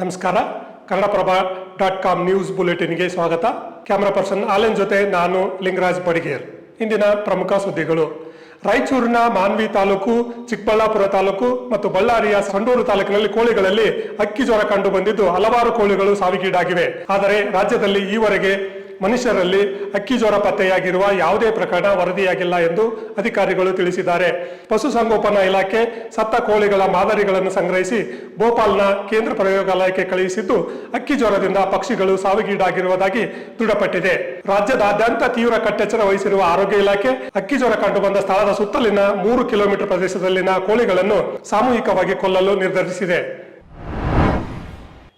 ನಮಸ್ಕಾರ. Kannadaprabha dot com news ಬುಲೆಟಿನ್ಗೆ ಸ್ವಾಗತ. ಕ್ಯಾಮರಾ ಪರ್ಸನ್ ಆಲೆನ್ ಜೊತೆ ನಾನು ಲಿಂಗರಾಜ್ ಬಡಿಗೇರ್. ಇಂದಿನ ಪ್ರಮುಖ ಸುದ್ದಿಗಳು. ರಾಯಚೂರಿನ ಮಾನ್ವಿ ತಾಲೂಕು, ಚಿಕ್ಕಬಳ್ಳಾಪುರ ತಾಲೂಕು ಮತ್ತು ಬಳ್ಳಾರಿಯ ಸಂಡೂರು ತಾಲೂಕಿನಲ್ಲಿ ಕೋಳಿಗಳಲ್ಲಿ ಅಕ್ಕಿ ಜ್ವರ ಕಂಡು ಬಂದಿದ್ದು ಹಲವಾರು ಕೋಳಿಗಳು ಸಾವಿಗೀಡಾಗಿವೆ. ಆದರೆ ರಾಜ್ಯದಲ್ಲಿ ಈವರೆಗೆ ಮನುಷ್ಯರಲ್ಲಿ ಅಕ್ಕಿ ಜ್ವರ ಪತ್ತೆಯಾಗಿರುವ ಯಾವುದೇ ಪ್ರಕರಣ ವರದಿಯಾಗಿಲ್ಲ ಎಂದು ಅಧಿಕಾರಿಗಳು ತಿಳಿಸಿದ್ದಾರೆ. ಪಶುಸಂಗೋಪನಾ ಇಲಾಖೆ ಸತ್ತ ಕೋಳಿಗಳ ಮಾದರಿಗಳನ್ನು ಸಂಗ್ರಹಿಸಿ ಭೋಪಾಲ್ನ ಕೇಂದ್ರ ಪ್ರಯೋಗಾಲಯಕ್ಕೆ ಕಳುಹಿಸಿದ್ದು, ಅಕ್ಕಿ ಜ್ವರದಿಂದ ಪಕ್ಷಿಗಳು ಸಾವಿಗೀಡಾಗಿರುವುದಾಗಿ ದೃಢಪಟ್ಟಿದೆ. ರಾಜ್ಯದಾದ್ಯಂತ ತೀವ್ರ ಕಟ್ಟೆಚ್ಚರ ವಹಿಸಿರುವ ಆರೋಗ್ಯ ಇಲಾಖೆ, ಅಕ್ಕಿ ಜ್ವರ ಕಂಡುಬಂದ ಸ್ಥಳದ ಸುತ್ತಲಿನ ಮೂರು ಕಿಲೋಮೀಟರ್ ಪ್ರದೇಶದಲ್ಲಿನ ಕೋಳಿಗಳನ್ನು ಸಾಮೂಹಿಕವಾಗಿ ಕೊಲ್ಲಲು ನಿರ್ಧರಿಸಿದೆ.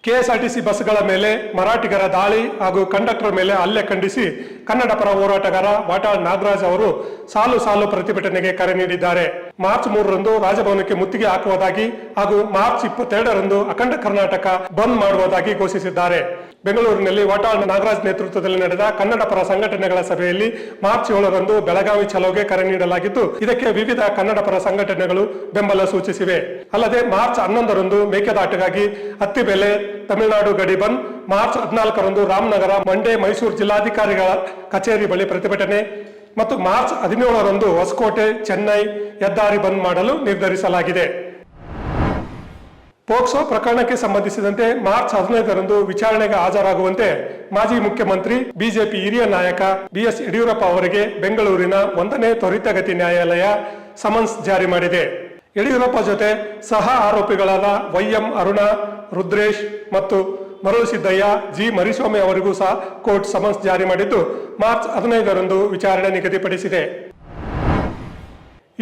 ಕೆಎಸ್ಆರ್ಟಿಸಿ ಬಸ್ಗಳ ಮೇಲೆ ಮರಾಠಿಗರ ದಾಳಿ ಹಾಗೂ ಕಂಡಕ್ಟರ್ ಮೇಲೆ ಹಲ್ಲೆ ಖಂಡಿಸಿ ಕನ್ನಡ ಪರ ಹೋರಾಟಗಾರ ವಾಟಾಳ್ ನಾಗರಾಜ್ ಅವರು ಸಾಲು ಸಾಲು ಪ್ರತಿಭಟನೆಗೆ ಕರೆ ನೀಡಿದ್ದಾರೆ. ಮಾರ್ಚ್ ಮೂರರಂದು ರಾಜಭವನಕ್ಕೆ ಮುತ್ತಿಗೆ ಹಾಕುವುದಾಗಿ ಹಾಗೂ ಮಾರ್ಚ್ ಇಪ್ಪತ್ತೆರಡರಂದು ಅಖಂಡ ಕರ್ನಾಟಕ ಬಂದ್ ಮಾಡುವುದಾಗಿ ಘೋಷಿಸಿದ್ದಾರೆ. ಬೆಂಗಳೂರಿನಲ್ಲಿ ವಾಟಾಳ್ ನಾಗರಾಜ್ ನೇತೃತ್ವದಲ್ಲಿ ನಡೆದ ಕನ್ನಡ ಪರ ಸಂಘಟನೆಗಳ ಸಭೆಯಲ್ಲಿ ಮಾರ್ಚ್ ಏಳರಂದು ಬೆಳಗಾವಿ ಚಲೋಗೆ ಕರೆ ನೀಡಲಾಗಿದ್ದು ಇದಕ್ಕೆ ವಿವಿಧ ಕನ್ನಡ ಪರ ಸಂಘಟನೆಗಳು ಬೆಂಬಲ ಸೂಚಿಸಿವೆ. ಅಲ್ಲದೆ ಮಾರ್ಚ್ ಹನ್ನೊಂದರಂದು ಮೇಕೆದಾಟಿಗಾಗಿ ಹತ್ತಿ ಬೆಲೆ ತಮಿಳುನಾಡು ಗಡಿ ಬಂದ್ ಮಾರ್ಚ್ ಹದಿನಾಲ್ಕರಂದು ರಾಮನಗರ, ಮಂಡ್ಯ, ಮೈಸೂರು ಜಿಲ್ಲಾಧಿಕಾರಿಗಳ ಕಚೇರಿ ಬಳಿ ಪ್ರತಿಭಟನೆ ಮತ್ತು ಮಾರ್ಚ್ ಹದಿನೇಳರಂದು ಹೊಸಕೋಟೆ, ಚೆನ್ನೈ ಹೆದ್ದಾರಿ ಬಂದ್ ಮಾಡಲು ನಿರ್ಧರಿಸಲಾಗಿದೆ. ಪೋಕ್ಸೋ ಪ್ರಕರಣಕ್ಕೆ ಸಂಬಂಧಿಸಿದಂತೆ ಮಾರ್ಚ್ ಹದಿನೈದರಂದು ವಿಚಾರಣೆಗೆ ಹಾಜರಾಗುವಂತೆ ಮಾಜಿ ಮುಖ್ಯಮಂತ್ರಿ, ಬಿಜೆಪಿ ಹಿರಿಯ ನಾಯಕ ಬಿಎಸ್ ಯಡಿಯೂರಪ್ಪ ಅವರಿಗೆ ಬೆಂಗಳೂರಿನ ಒಂದನೇ ತ್ವರಿತಗತಿ ನ್ಯಾಯಾಲಯ ಸಮನ್ಸ್ ಜಾರಿ ಮಾಡಿದೆ. ಯಡಿಯೂರಪ್ಪ ಜೊತೆ ಸಹ ಆರೋಪಿಗಳಾದ ವೈಎಂ ಅರುಣ, ರುದ್ರೇಶ್ ಮತ್ತು ಮರಳು ಸಿದ್ದಯ್ಯ ಜಿ ಮರಿಸ್ವಾಮಿ ಅವರಿಗೂ ಸಹ ಕೋರ್ಟ್ ಸಮನ್ಸ್ ಜಾರಿ ಮಾಡಿದ್ದು ಮಾರ್ಚ್ ಹದಿನೈದರಂದು ವಿಚಾರಣೆ ನಿಗದಿಪಡಿಸಿದೆ.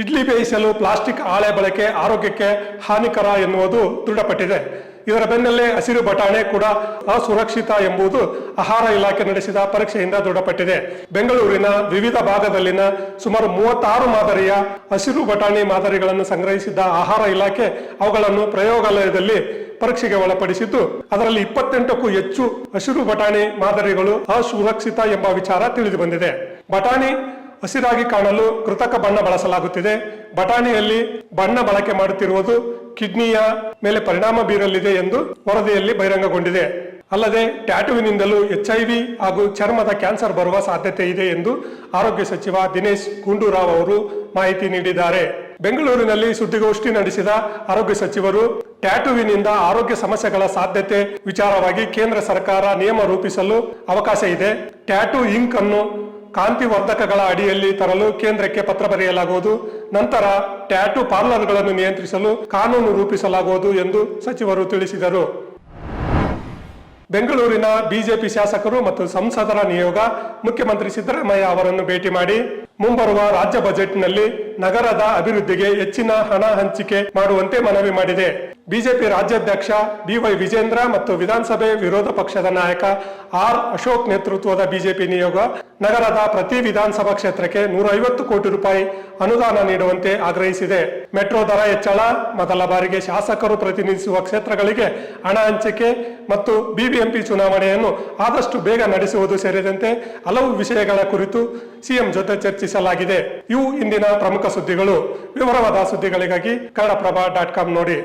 ಇಡ್ಲಿ ಬೇಯಿಸಲು ಪ್ಲಾಸ್ಟಿಕ್ ಹಾಳೆ ಬಳಕೆ ಆರೋಗ್ಯಕ್ಕೆ ಹಾನಿಕರ ಎನ್ನುವುದು ದೃಢಪಟ್ಟಿದೆ. ಇದರ ಬೆನ್ನಲ್ಲೇ ಹಸಿರು ಬಟಾಣೆ ಕೂಡ ಅಸುರಕ್ಷಿತ ಎಂಬುದು ಆಹಾರ ಇಲಾಖೆ ನಡೆಸಿದ ಪರೀಕ್ಷೆಯಿಂದ ದೃಢಪಟ್ಟಿದೆ. ಬೆಂಗಳೂರಿನ ವಿವಿಧ ಭಾಗದಲ್ಲಿನ ಸುಮಾರು ಮೂವತ್ತಾರು ಮಾದರಿಯ ಹಸಿರು ಬಟಾಣಿ ಮಾದರಿಗಳನ್ನು ಸಂಗ್ರಹಿಸಿದ್ದ ಆಹಾರ ಇಲಾಖೆ ಅವುಗಳನ್ನು ಪ್ರಯೋಗಾಲಯದಲ್ಲಿ ಪರೀಕ್ಷೆಗೆ ಒಳಪಡಿಸಿದ್ದು, ಅದರಲ್ಲಿ ಇಪ್ಪತ್ತೆಂಟಕ್ಕೂ ಹೆಚ್ಚು ಹಸಿರು ಬಟಾಣಿ ಮಾದರಿಗಳು ಅಸುರಕ್ಷಿತ ಎಂಬ ವಿಚಾರ ತಿಳಿದು ಬಂದಿದೆ ಬಟಾಣಿ ಹಸಿರಾಗಿ ಕಾಣಲು ಕೃತಕ ಬಣ್ಣ ಬಳಸಲಾಗುತ್ತಿದೆ. ಬಟಾಣಿಯಲ್ಲಿ ಬಣ್ಣ ಬಳಕೆ ಮಾಡುತ್ತಿರುವುದು ಕಿಡ್ನಿಯ ಮೇಲೆ ಪರಿಣಾಮ ಬೀರಲಿದೆ ಎಂದು ವರದಿಯಲ್ಲಿ ಬಹಿರಂಗಗೊಂಡಿದೆ. ಅಲ್ಲದೆ ಟ್ಯಾಟುವಿನಿಂದಲೂ ಎಚ್ಐವಿ ಹಾಗೂ ಚರ್ಮದ ಕ್ಯಾನ್ಸರ್ ಬರುವ ಸಾಧ್ಯತೆ ಇದೆ ಎಂದು ಆರೋಗ್ಯ ಸಚಿವ ದಿನೇಶ್ ಗುಂಡೂರಾವ್ ಅವರು ಮಾಹಿತಿ ನೀಡಿದ್ದಾರೆ. ಬೆಂಗಳೂರಿನಲ್ಲಿ ಸುದ್ದಿಗೋಷ್ಠಿ ನಡೆಸಿದ ಆರೋಗ್ಯ ಸಚಿವರು, ಟ್ಯಾಟುವಿನಿಂದ ಆರೋಗ್ಯ ಸಮಸ್ಯೆಗಳ ಸಾಧ್ಯತೆ ವಿಚಾರವಾಗಿ ಕೇಂದ್ರ ಸರ್ಕಾರ ನಿಯಮ ರೂಪಿಸಲು ಅವಕಾಶ ಇದೆ. ಟ್ಯಾಟು ಇಂಕ್ ಅನ್ನು ಕಾಂತಿವರ್ಧಕಗಳ ಅಡಿಯಲ್ಲಿ ತರಲು ಕೇಂದ್ರಕ್ಕೆ ಪತ್ರ ಬರೆಯಲಾಗುವುದು. ನಂತರ ಟ್ಯಾಟೂ ಪಾರ್ಲರ್ಗಳನ್ನು ನಿಯಂತ್ರಿಸಲು ಕಾನೂನು ರೂಪಿಸಲಾಗುವುದು ಎಂದು ಸಚಿವರು ತಿಳಿಸಿದರು. ಬೆಂಗಳೂರಿನ ಬಿಜೆಪಿ ಶಾಸಕರು ಮತ್ತು ಸಂಸದರ ನಿಯೋಗ ಮುಖ್ಯಮಂತ್ರಿ ಸಿದ್ದರಾಮಯ್ಯ ಅವರನ್ನು ಭೇಟಿ ಮಾಡಿ, ಮುಂಬರುವ ರಾಜ್ಯ ಬಜೆಟ್ನಲ್ಲಿ ನಗರದ ಅಭಿವೃದ್ಧಿಗೆ ಹೆಚ್ಚಿನ ಹಣ ಹಂಚಿಕೆ ಮಾಡುವಂತೆ ಮನವಿ ಮಾಡಿದೆ. ಬಿಜೆಪಿ ರಾಜ್ಯಾಧ್ಯಕ್ಷ ಬಿವೈ ವಿಜೇಂದ್ರ ಮತ್ತು ವಿಧಾನಸಭೆ ವಿರೋಧ ಪಕ್ಷದ ನಾಯಕ ಆರ್ ಅಶೋಕ್ ನೇತೃತ್ವದ ಬಿಜೆಪಿ ನಿಯೋಗ ನಗರದ ಪ್ರತಿ ವಿಧಾನಸಭಾ ಕ್ಷೇತ್ರಕ್ಕೆ ನೂರ ಐವತ್ತು ಕೋಟಿ ರೂಪಾಯಿ ಅನುದಾನ ನೀಡುವಂತೆ ಆಗ್ರಹಿಸಿದೆ. ಮೆಟ್ರೋ ದರ ಹೆಚ್ಚಳ, ಮೊದಲ ಬಾರಿಗೆ ಶಾಸಕರು ಪ್ರತಿನಿಧಿಸುವ ಕ್ಷೇತ್ರಗಳಿಗೆ ಹಣ ಹಂಚಿಕೆ ಮತ್ತು ಬಿಬಿಎಂಪಿ ಚುನಾವಣೆಯನ್ನು ಆದಷ್ಟು ಬೇಗ ನಡೆಸುವುದು ಸೇರಿದಂತೆ ಹಲವು ವಿಷಯಗಳ ಕುರಿತು ಸಿಎಂ ಜೊತೆ ಚರ್ಚಿಸಲಾಗಿದೆ. ಇವು ಇಂದಿನ ಪ್ರಮುಖ ಸುದ್ದಿಗಳು. ವಿವರವಾದ ಸುದ್ದಿಗಳಿಗಾಗಿ ಕನ್ನಡಪ್ರಭ ಡಾಟ್ ಕಾಮ್ ನೋಡಿ.